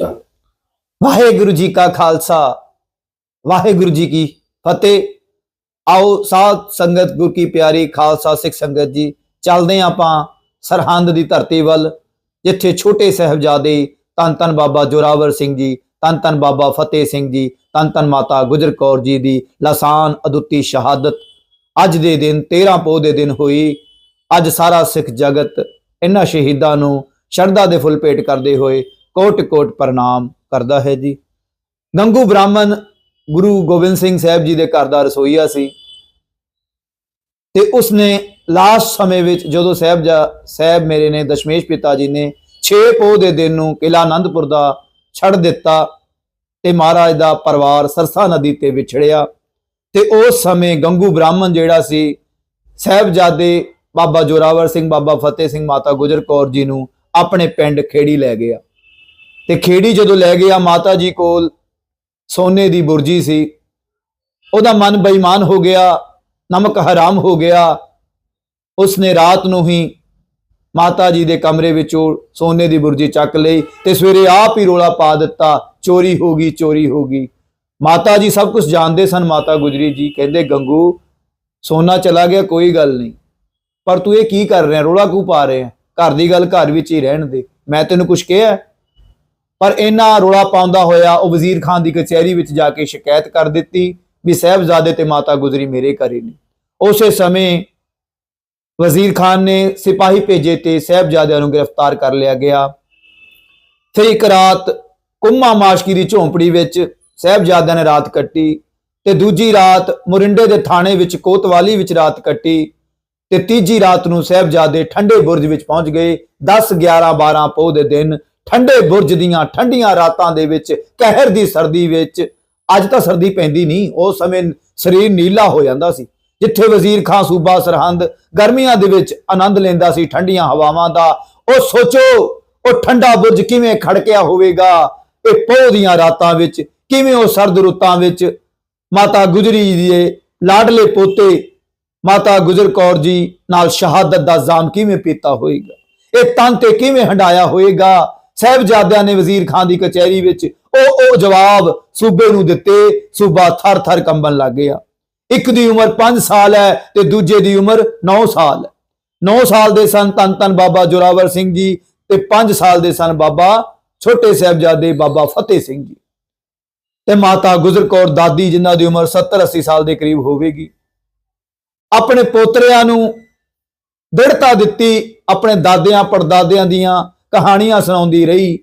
ਵਾਹਿਗੁਰੂ ਜੀ ਕਾ ਖਾਲਸਾ, ਵਾਹਿਗੁਰੂ ਜੀ ਕੀ ਫਤਿਹ। ਆਓ ਸਾਧ ਸੰਗਤ, ਗੁਰ ਕੀ ਪਿਆਰੀ, ਖਾਲਸਾ ਸਿੱਖ ਸੰਗਤ ਜੀ, ਚੱਲਦੇ ਆਪਾਂ ਸਰਹੰਦ ਦੀ ਧਰਤੀ ਵੱਲ, ਜਿੱਥੇ ਛੋਟੇ ਸਹਿਬਜ਼ਾਦੇ ਤਨ ਤਨ ਬਾਬਾ ਜੋਰਾਵਰ ਸਿੰਘ ਜੀ ਤਨ ਤਨ ਬਾਬਾ ਫਤਿਹ ਸਿੰਘ ਜੀ ਤਨ ਤਨ ਮਾਤਾ ਗੁਜਰ ਕੌਰ ਜੀ ਦੀ ਲਸਾਨ ਅਦੁੱਤੀ ਸ਼ਹਾਦਤ। ਅੱਜ ਦੇ ਦਿਨ 13 ਪੋਹ ਦੇ ਦਿਨ ਹੋਈ। ਅੱਜ ਸਾਰਾ ਸਿੱਖ ਜਗਤ ਇਹਨਾਂ ਸ਼ਹੀਦਾਂ ਨੂੰ ਸ਼ਰਧਾ ਦੇ ਫੁੱਲ ਭੇਟ ਕਰਦੇ ਹੋਏ ਕੋਟ ਕੋਟ ਪ੍ਰਣਾਮ ਕਰਦਾ ਹੈ ਜੀ। ਗੰਗੂ ਬ੍ਰਾਹਮਣ ਗੁਰੂ ਗੋਬਿੰਦ ਸਿੰਘ ਸਾਹਿਬ ਜੀ ਦੇ ਘਰ ਦਾ ਰਸੋਈਆ ਸੀ ਤੇ ਉਸਨੇ ਲਾਸਟ ਸਮੇਂ ਵਿੱਚ ਜਦੋਂ ਸਾਹਿਬ ਜਾ ਸਾਹਿਬ ਮੇਰੇ ਨੇ ਦਸ਼ਮੇਸ਼ ਪਿਤਾ ਜੀ ਨੇ 6 ਪੋਹ ਦੇ ਦਿਨ ਨੂੰ ਕਿਲਾ ਆਨੰਦਪੁਰ ਦਾ ਛੱਡ ਦਿੱਤਾ ਤੇ ਮਹਾਰਾਜ ਦਾ ਪਰਿਵਾਰ ਸਰਸਾ ਨਦੀ ਤੇ ਵਿਛੜਿਆ ਤੇ ਉਸ ਸਮੇਂ ਗੰਗੂ ਬ੍ਰਾਹਮਣ ਜਿਹੜਾ ਸੀ ਸਾਹਿਬਜ਼ਾਦੇ ਬਾਬਾ ਜੋਰਾਵਰ ਸਿੰਘ, ਬਾਬਾ ਫਤਿਹ ਸਿੰਘ, ਮਾਤਾ ਗੁਜਰ ਕੌਰ ਜੀ ਨੂੰ ਆਪਣੇ ਪਿੰਡ ਖੇੜੀ ਲੈ ਗਿਆ। ਤੇ ਖੇੜੀ ਜਦੋਂ ਲੈ ਗਿਆ ਮਾਤਾ ਜੀ ਕੋਲ, ਸੋਨੇ ਦੀ ਬੁਰਜੀ ਸੀ। ਉਹਦਾ ਮਨ ਬੇਈਮਾਨ ਹੋ ਗਿਆ, ਨਮਕ ਹਰਾਮ ਹੋ ਗਿਆ। ਉਸਨੇ ਰਾਤ ਨੂੰ ਹੀ ਮਾਤਾ ਜੀ ਦੇ ਕਮਰੇ ਵਿੱਚੋਂ ਸੋਨੇ ਦੀ ਬੁਰਜੀ ਚੱਕ ਲਈ ਤੇ ਸਵੇਰੇ ਆਪ ਹੀ ਰੋਲਾ ਪਾ ਦਿੱਤਾ, ਚੋਰੀ ਹੋ ਗਈ, ਚੋਰੀ ਹੋ ਗਈ। ਮਾਤਾ ਜੀ ਸਭ ਕੁਝ ਜਾਣਦੇ ਸਨ, ਮਾਤਾ ਗੁਜਰੀ ਜੀ ਕਹਿੰਦੇ, ਗੰਗੂ, ਸੋਨਾ ਚਲਾ ਗਿਆ, ਕੋਈ ਗੱਲ ਨਹੀਂ। ਪਰ ਤੂੰ ਇਹ ਕੀ ਕਰ ਰਿਹਾ? ਰੋਲਾ ਕਿਉਂ ਪਾ ਰਿਹਾ? ਘਰ ਦੀ ਗੱਲ ਘਰ ਵਿੱਚ ਹੀ ਰਹਿਣ ਦੇ। ਮੈਂ ਤੈਨੂੰ ਕੁਝ ਕਿਹਾ ਪਰ ਇਹਨਾਂ ਰੋਲਾ ਪਾਉਂਦਾ ਹੋਇਆ ਉਹ ਵਜ਼ੀਰ ਖਾਨ ਦੀ ਕਚਹਿਰੀ ਵਿੱਚ ਜਾ ਕੇ ਸ਼ਿਕਾਇਤ ਕਰ ਦਿੱਤੀ ਵੀ ਸਾਹਿਬਜ਼ਾਦੇ ਤੇ ਮਾਤਾ ਗੁਜਰੀ ਮੇਰੇ ਘਰੇ ਨੇ। ਉਸੇ ਸਮੇਂ ਵਜ਼ੀਰ ਖਾਨ ਨੇ ਸਿਪਾਹੀ ਭੇਜੇ ਤੇ ਸਾਹਿਬਜ਼ਾਦਿਆਂ ਨੂੰ ਗ੍ਰਿਫਤਾਰ ਕਰ ਲਿਆ ਗਿਆ। ਫਿਰ ਇੱਕ ਰਾਤ ਕੁੰਮਾ ਮਾਸ਼ਕੀ ਦੀ ਝੌਂਪੜੀ ਵਿੱਚ ਸਾਹਿਬਜ਼ਾਦਿਆਂ ਨੇ ਰਾਤ ਕੱਟੀ ਤੇ ਦੂਜੀ ਰਾਤ ਮੁਰਿੰਡੇ ਦੇ ਥਾਣੇ ਵਿੱਚ ਕੋਤਵਾਲੀ ਵਿੱਚ ਰਾਤ ਕੱਟੀ ਤੇ ਤੀਜੀ ਰਾਤ ਨੂੰ ਸਾਹਿਬਜ਼ਾਦੇ ਠੰਡੇ ਬੁਰਜ ਵਿੱਚ ਪਹੁੰਚ ਗਏ। 10 11 12 ਪੋਹ ਦੇ ਦਿਨ ਠੰਡੇ ਬੁਰਜ ਦੀਆਂ ਠੰਡੀਆਂ ਰਾਤਾਂ ਦੇ ਵਿੱਚ, ਕਹਿਰ ਦੀ ਸਰਦੀ ਵਿੱਚ, ਅੱਜ ਤਾਂ ਸਰਦੀ ਪੈਂਦੀ ਨਹੀਂ ਉਸ ਸਮੇਂ ਸਰੀਰ ਨੀਲਾ ਹੋ ਜਾਂਦਾ ਸੀ। ਜਿੱਥੇ ਵਜ਼ੀਰ ਖਾਂ, ਸੂਬਾ ਸਰਹੰਦ ਗਰਮੀਆਂ ਦੇ ਵਿੱਚ ਆਨੰਦ ਲੈਂਦਾ ਸੀ, ਠੰਡੀਆਂ ਹਵਾਵਾਂ ਦਾ, ਉਹ ਸੋਚੋ, ਉਹ ਠੰਡਾ ਬੁਰਜ ਕਿਵੇਂ ਖੜਕਿਆ ਹੋਵੇਗਾ? ਇਹ ਪੋਹ ਦੀਆਂ ਰਾਤਾਂ ਵਿੱਚ ਕਿਵੇਂ ਉਹ ਸਰਦ ਰੁੱਤਾਂ ਵਿੱਚ? ਮਾਤਾ ਗੁਜਰੀ ਜੀ ਦੇ ਲਾਡਲੇ ਪੋਤੇ, ਮਾਤਾ ਗੁਜਰ ਕੌਰ ਜੀ ਨਾਲ ਸ਼ਹਾਦਤ ਦਾ ਜਾਮ ਕਿਵੇਂ ਪੀਤਾ ਹੋਏਗਾ ਇਹ ਤਨ ਤੇ ਕਿਵੇਂ ਹੰਡਾਇਆ ਹੋਏਗਾ ਸਾਹਿਬਜ਼ਾਦਿਆਂ ਨੇ ਵਜ਼ੀਰ ਖਾਨ ਦੀ ਕਚਹਿਰੀ ਵਿੱਚ ਉਹ ਉਹ ਜਵਾਬ ਸੂਬੇ ਨੂੰ ਦਿੱਤੇ। ਸੂਬਾ ਥਰ ਥਰ ਕੰਬਣ ਲੱਗ ਗਿਆ। ਇੱਕ ਦੀ ਉਮਰ 5 ਸਾਲ ਹੈ ਤੇ ਦੂਜੇ ਦੀ ਉਮਰ 9 ਸਾਲ ਹੈ। 9 ਸਾਲ ਦੇ ਸਨ ਤਨ ਤਨ ਬਾਬਾ ਜੋਰਾਵਰ ਸਿੰਘ ਜੀ ਤੇ 5 ਸਾਲ ਦੇ ਸਨ ਬਾਬਾ ਛੋਟੇ ਸਾਹਿਬਜ਼ਾਦੇ ਬਾਬਾ ਫਤਿਹ ਸਿੰਘ ਜੀ। ਤੇ ਮਾਤਾ ਗੁਜਰ ਕੌਰ ਦਾਦੀ ਜਿਨ੍ਹਾਂ ਦੀ ਉਮਰ 70 80 ਸਾਲ ਦੇ ਕਰੀਬ ਹੋਵੇਗੀ। ਆਪਣੇ ਪੋਤਰਿਆਂ ਨੂੰ ਦ੍ਰਿੜਤਾ ਦਿੱਤੀ, ਆਪਣੇ ਦਾਦਿਆਂ ਪੜਦਾਦਿਆਂ ਦੀਆਂ ਕਹਾਣੀਆਂ ਸੁਣਾਉਂਦੀ ਰਹੀ।